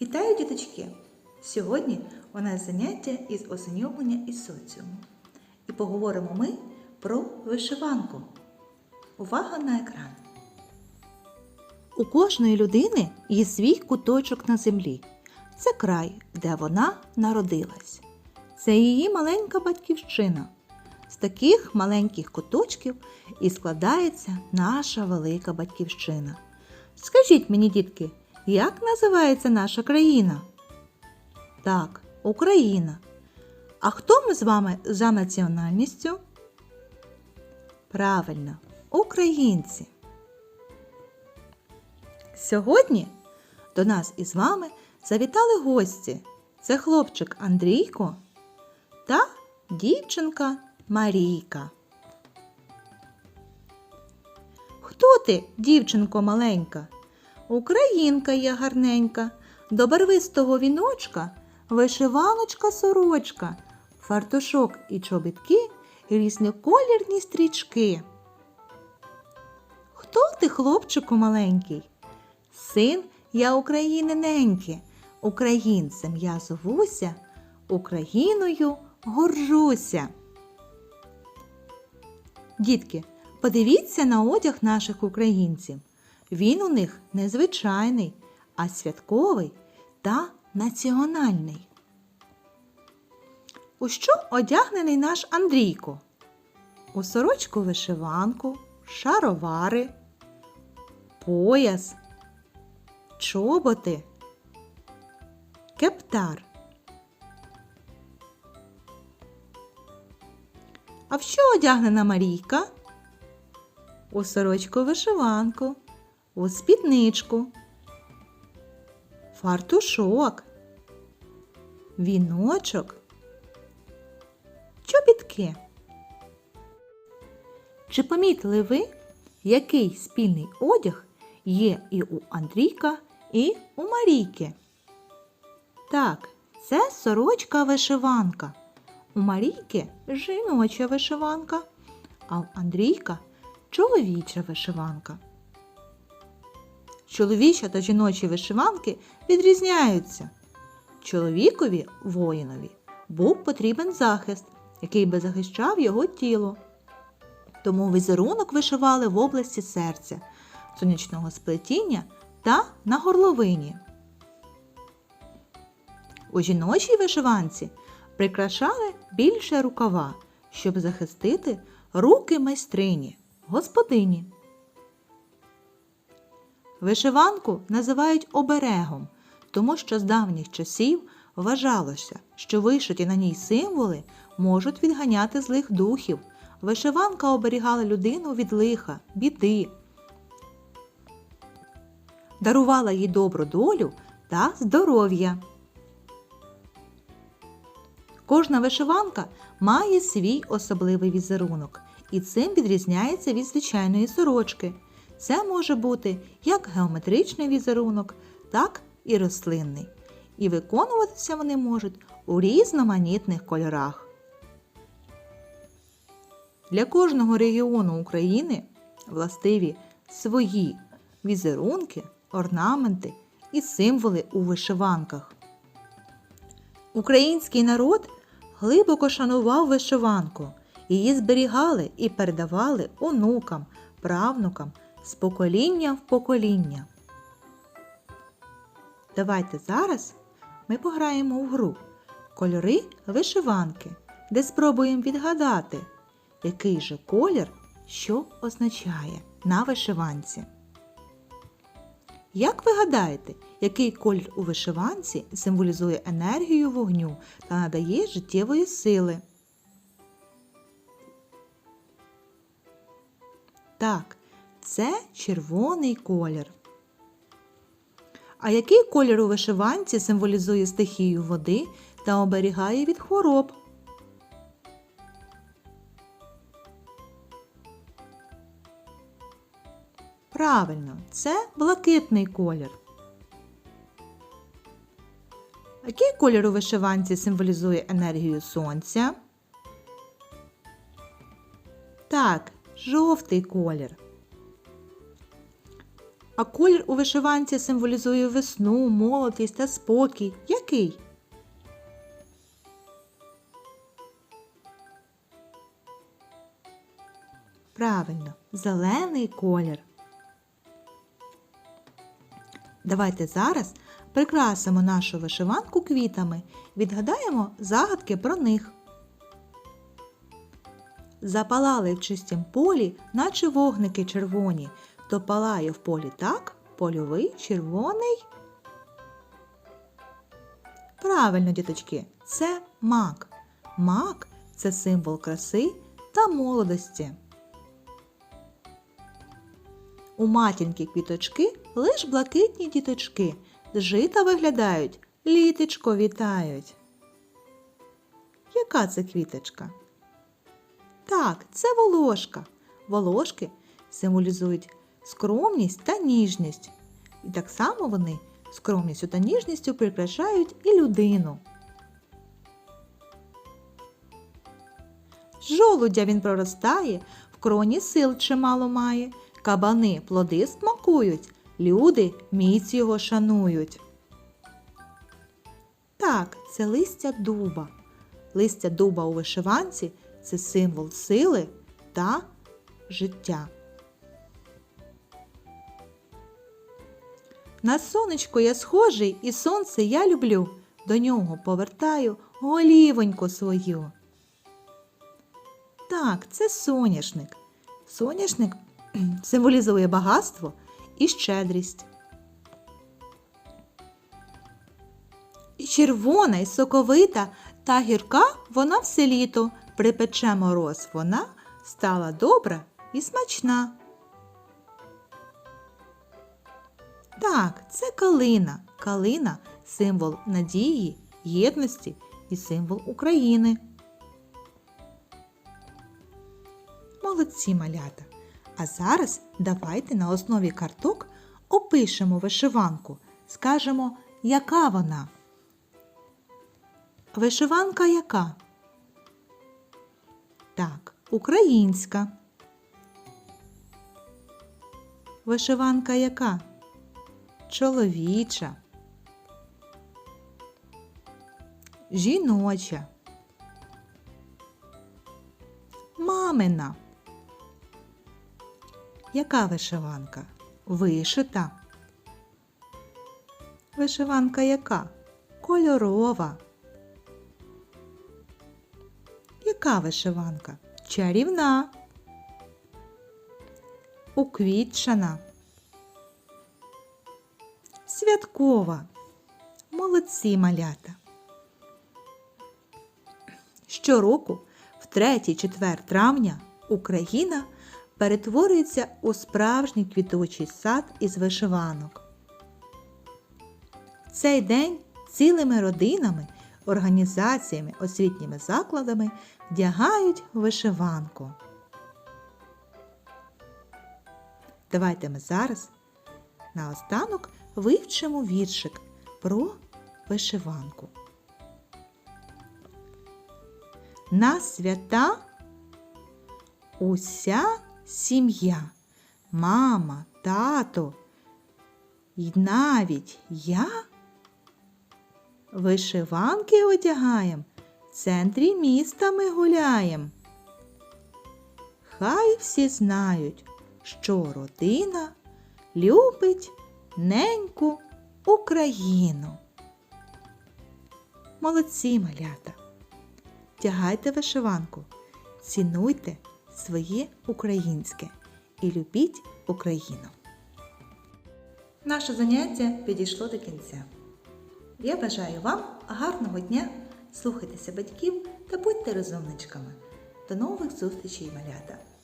Вітаю, діточки! Сьогодні у нас заняття із ознайомлення із соціумом. І поговоримо ми про вишиванку. Увага на екран. У кожної людини є свій куточок на землі. Це край, де вона народилась. Це її маленька батьківщина. З таких маленьких куточків і складається наша велика батьківщина. Скажіть мені, дітки, як називається наша країна? Так, Україна. А хто ми з вами за національністю? Правильно, українці. Сьогодні до нас із вами завітали гості. Це хлопчик Андрійко та дівчинка Марійка. Хто ти, дівчинко маленька? Українка я гарненька, до барвистого віночка вишиваночка сорочка, фартушок і чобітки, різноколірні стрічки. Хто ти, хлопчику маленький? Син я України неньки, українцем я зовуся, Україною горжуся. Дітки, подивіться на одяг наших українців. Він у них не звичайний, а святковий та національний. У що одягнений наш Андрійко? У сорочку вишиванку, шаровари, пояс, чоботи, кептар. А в що одягнена Марійка? У сорочку вишиванку, у спідничку, фартушок, віночок, чобітки. Чи помітили ви, який спільний одяг є і у Андрійка, і у Марійки? Так, це сорочка вишиванка. У Марійки жіноча вишиванка, а у Андрійка чоловіча вишиванка. Чоловіча та жіночі вишиванки відрізняються. Чоловікові воїнові був потрібен захист, який би захищав його тіло. Тому візерунок вишивали в області серця, сонячного сплетіння та на горловині. У жіночій вишиванці прикрашали більше рукава, щоб захистити руки майстрині, господині. Вишиванку називають оберегом, тому що з давніх часів вважалося, що вишиті на ній символи можуть відганяти злих духів. Вишиванка оберігала людину від лиха, біди, дарувала їй добру долю та здоров'я. Кожна вишиванка має свій особливий візерунок, і цим відрізняється від звичайної сорочки. Це може бути як геометричний візерунок, так і рослинний. І виконуватися вони можуть у різноманітних кольорах. Для кожного регіону України властиві свої візерунки, орнаменти і символи у вишиванках. Український народ глибоко шанував вишиванку, її зберігали і передавали онукам, правнукам з покоління в покоління. Давайте зараз ми пограємо в гру Кольори вишиванки, де спробуємо відгадати, який же колір що означає на вишиванці. Як ви гадаєте, який колір у вишиванці символізує енергію вогню та надає життєвої сили? Так, це червоний колір. А який колір у вишиванці символізує стихію води та оберігає від хвороб? Правильно, це блакитний колір. Який колір у вишиванці символізує енергію сонця? Так, жовтий колір. А колір у вишиванці символізує весну, молодість та спокій. Який? Правильно, зелений колір. Давайте зараз прикрасимо нашу вишиванку квітами, відгадаємо загадки про них. Запалали в чистім полі, наче вогники червоні, то палає в полі так, польовий червоний. Правильно, діточки, це мак. Мак це символ краси та молодості. У матінки квіточки лиш блакитні діточки. З жита виглядають, літечко вітають. Яка це квіточка? Так, це волошка. Волошки символізують скромність та ніжність. І так само вони скромністю та ніжністю прикрашають і людину. Жолудя він проростає, в кроні сил чимало має, кабани плоди смакують, люди міць його шанують. Так, це листя дуба. Листя дуба у вишиванці це символ сили та життя. На сонечко я схожий і сонце я люблю. До нього повертаю голівоньку свою. Так, це соняшник. Соняшник символізує багатство і щедрість. І червона, і соковита та гірка вона все літо. Припече мороз вона стала добра і смачна. Так, це калина. Калина символ надії, єдності і символ України. Молодці малята. А зараз давайте на основі карток опишемо вишиванку. Скажемо, яка вона. Вишиванка яка? Так, українська. Вишиванка яка? Чоловіча. Жіноча. Мамина. Яка вишиванка? Вишита. Вишиванка яка? Кольорова. Яка вишиванка? Чарівна. Уквітчана. Святкова. Молодці малята. Щороку, в 3-4 травня, Україна перетворюється у справжній квітучий сад із вишиванок. В Цей день цілими родинами, організаціями, освітніми закладами вдягають вишиванку. Давайте ми зараз наостанок вивчимо віршик про вишиванку. На свята уся сім'я, мама, тато і навіть я вишиванки одягаєм, в центрі міста ми гуляєм. Хай всі знають, що родина любить неньку Україну. Молодці малята! Тягайте вишиванку, цінуйте своє українське і любіть Україну. Наше заняття підійшло до кінця. Я бажаю вам гарного дня, слухайтеся батьків та будьте розумничками. До нових зустрічей, малята!